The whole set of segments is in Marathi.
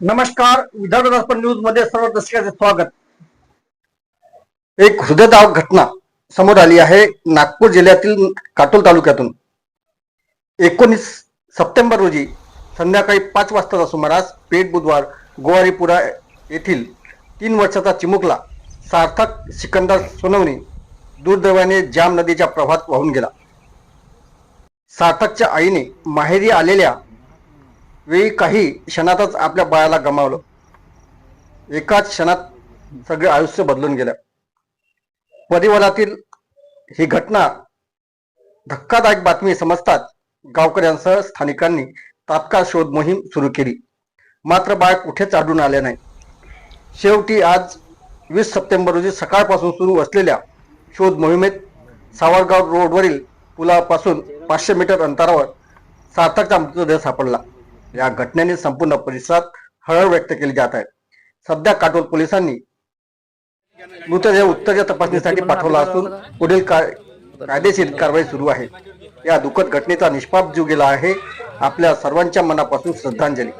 नमस्कार विदर्भ दर्पण न्यूजमध्ये सर्व दर्शकांचे स्वागत. एक हृदयदाव घटना समोर आली आहे नागपूर जिल्ह्यातील काटोल तालुक्यातून. एकोणीस सप्टेंबर रोजी संध्याकाळी पाच वाजताचा सुमारास पेठ बुधवार गोवारीपुरा येथील तीन वर्षाचा चिमुकला सार्थक सिकंदर सोनवणे दुर्दैवाने जाम नदीच्या प्रवाहात वाहून गेला. सार्थकच्या आईने माहेरी आलेल्या वेळी काही क्षणातच आपल्या बाळाला गमावलं. एकाच क्षणात सगळे आयुष्य बदलून गेलं. परिवारातील ही घटना धक्कादायक बातमी समजतात गावकऱ्यांसह स्थानिकांनी तात्काळ शोध मोहीम सुरू केली. मात्र बाळ कुठेच आढळून आले नाही. शेवटी आज वीस सप्टेंबर रोजी सकाळपासून सुरू असलेल्या शोध मोहिमेत सावरगाव रोडवरील पुलापासून पाचशे मीटर अंतरावर सार्थकचा मृतदेह सापडला. या घटनेने संपूर्ण परिसरात हळहळ व्यक्त केली जात आहे. सध्या काटोल पोलिसांनी मृतदेह उत्तरच्या तपासणीसाठी पाठवला असून पुढील काय- कायदेशीर कारवाई सुरू आहे. या दुःखद घटनेचा निष्पाप जीव गेला आहे. आपल्या सर्वांच्या मनापासून श्रद्धांजली.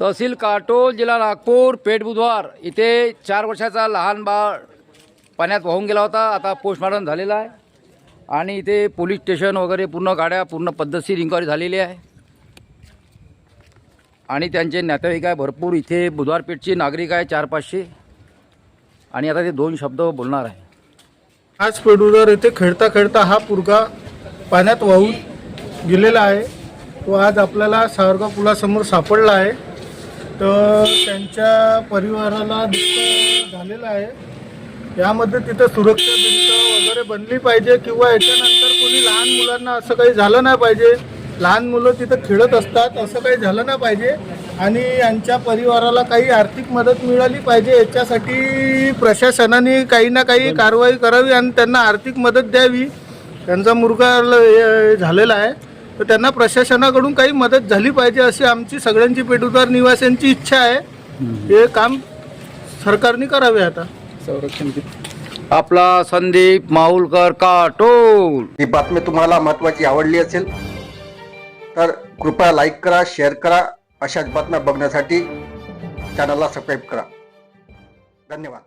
तहसील काटोल जिल्हा नागपूर पेठ बुधवार. इथे चार वर्षाचा लहान बाळ पाण्यात वाहून गेला होता. आता पोस्टमॉर्टम झालेला आहे. आणि इथे पोलीस स्टेशन वगैरे पूर्ण गाड्या पूर्ण पद्धतशीर इन्क्वायरी झालेली आहे. आणि त्यांचे नातेवाईक आहे भरपूर. इथे बुधवारपेठचे नागरिक आहे चार पाचशे आणि आता ते दोन शब्द बोलणार आहे. आज पेडूर येथे खेळता खेळता हा पुरगा पाण्यात वाहून गेलेला आहे. तो आज आपल्याला सावरगाव पुलासमोर सापडला आहे. तर त्यांच्या परिवाराला झालेला झालेलं आहे. यामध्ये तिथं सुरक्षा भिंत वगैरे बनली पाहिजे किंवा याच्यानंतर कोणी लहान मुलांना असं काही झालं नाही पाहिजे. लहान मुलं तिथं खेळत असतात असं काही झालं नाही पाहिजे. आणि यांच्या परिवाराला काही आर्थिक मदत मिळाली पाहिजे. याच्यासाठी प्रशासनाने काही ना काही कारवाई करावी आणि त्यांना आर्थिक मदत द्यावी. त्यांचा मुलगा झालेला आहे. तर त्यांना प्रशासनाकडून काही मदत झाली पाहिजे अशी आमची सगळ्यांची पेटुदार निवासियांची इच्छा आहे. हे काम सरकारने करावे आता. संरक्षण आपला संदीप माहुलकर काटोल ही बातमी तुम्हाला महत्वाची आवडली असेल तर कृपया लाईक करा शेअर करा अशाच बातम्या बघण्यासाठी चॅनलला सबस्क्राईब करा. धन्यवाद.